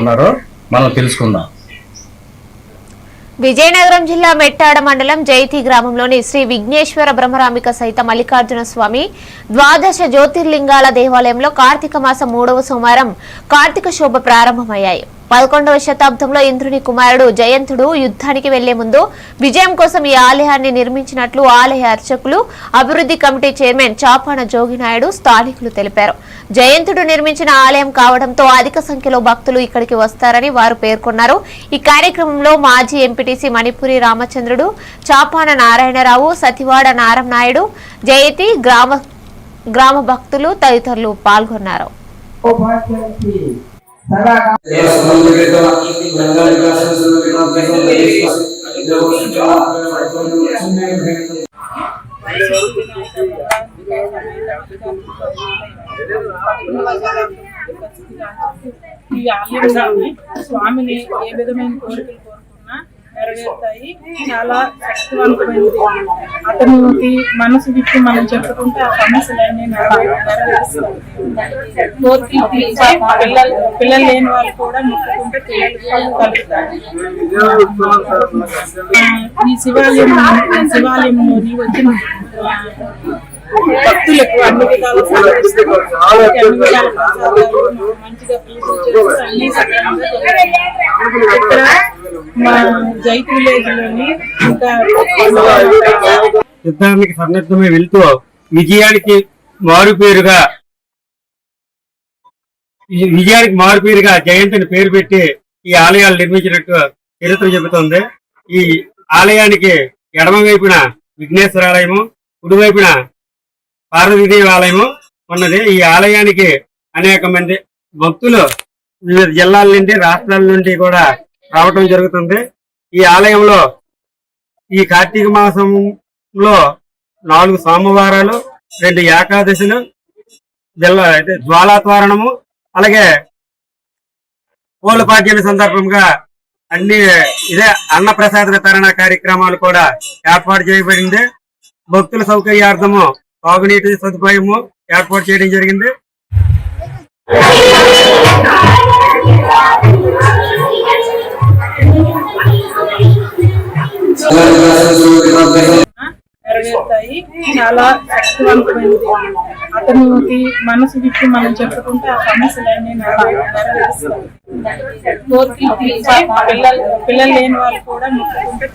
ఉన్నారో మనం తెలుసుకుందాం. విజయనగరం జిల్లా మెట్టాడ మండలం జైతి గ్రామంలోని శ్రీ విఘ్నేశ్వర బ్రహ్మరామిక సహిత మల్లికార్జున స్వామి ద్వాదశ జ్యోతిర్లింగాల దేవాలయంలో కార్తీక మాసం మూడవ సోమవారం కార్తీక శోభ ప్రారంభమయ్యాయి. పదకొండవ శతాబ్దంలో ఇంద్రుని కుమారుడు జయంతుడు యుద్ధానికి వెళ్ళే ముందు విజయం కోసం ఈ ఆలయాన్ని నిర్మించినట్లు ఆలయ అర్చకులు అభివృద్ధి కమిటీ చైర్మన్ చాపాన జోగినాయుడు స్థానికులు తెలిపారు. జయంతుడు నిర్మించిన ఆలయం కావడంతో అధిక సంఖ్యలో భక్తులు ఇక్కడికి వస్తారని వారు పేర్కొన్నారు. ఈ కార్యక్రమంలో మాజీ ఎంపీటీసీ మణిపురి రామచంద్రుడు చాపాన నారాయణరావు సతివాడ నారం నాయుడు జయతి గ్రామ గ్రామ భక్తులు తదితరులు పాల్గొన్నారు. ఈ ఆలయంలోని స్వామిని ఏ విధమైన కోరికలు కోరుకున్నా నెరవేరుతాయి. చాలా శక్తివంతమైనది అతనికి మనసు విప్పి మనం చెప్పుకుంటే ఆ సమస్యలన్నీ నెరవేరుస్తాయి. పిల్లలు పిల్లలు లేని వాళ్ళు కూడా మొక్కుకుంటే పిల్లలు కలుగుతారు. ఈ శివాలయం శివాలయంలోని వచ్చిన భక్తులకు అన్ని విధాల అన్ని విధాల ప్రసాదాలు మంచిగా పూజలు చేస్తూ అన్ని ఇక్కడ మా జైత్ విలేజ్లోని యుద్ధానికి సన్నద్ధమై వెళ్తూ విజయానికి మారుపేరుగా విజయానికి మారుపేరుగా జయంతిని పేరు పెట్టి ఈ ఆలయాలు నిర్మించినట్టు చరిత్ర చెబుతోంది. ఈ ఆలయానికి ఎడమ వైపున విఘ్నేశ్వర ఆలయము కుడివైపున పార్వతీదేవి ఆలయము ఉన్నది. ఈ ఆలయానికి అనేక మంది భక్తులు వివిధ జిల్లాల నుండి రాష్ట్రాల నుండి కూడా రావటం జరుగుతుంది. ఈ ఆలయంలో ఈ కార్తీక మాసంలో నాలుగు సోమవారాలు రెండు ఏకాదశులు జిల్లా అయితే జ్వాలాత్వారణము అలాగే పూలపాడ్యమి సందర్భంగా అన్ని ఇదే అన్నప్రసాద వితరణ కార్యక్రమాలు కూడా ఏర్పాటు చేయబడింది. భక్తుల సౌకర్యార్థము తాగునీటి సదుపాయము ఏర్పాటు చేయడం జరిగింది. నెరవేరుతాయి చాలా శక్తివంతమైనది. అతనికి మనసు విప్పి మనం చెప్పుకుంటే ఆ సమస్యలన్నీ నెరవేరుస్తాయి. కోరికలు పిల్లలు పిల్లలు లేని వాళ్ళు కూడా మొక్కుకుంటే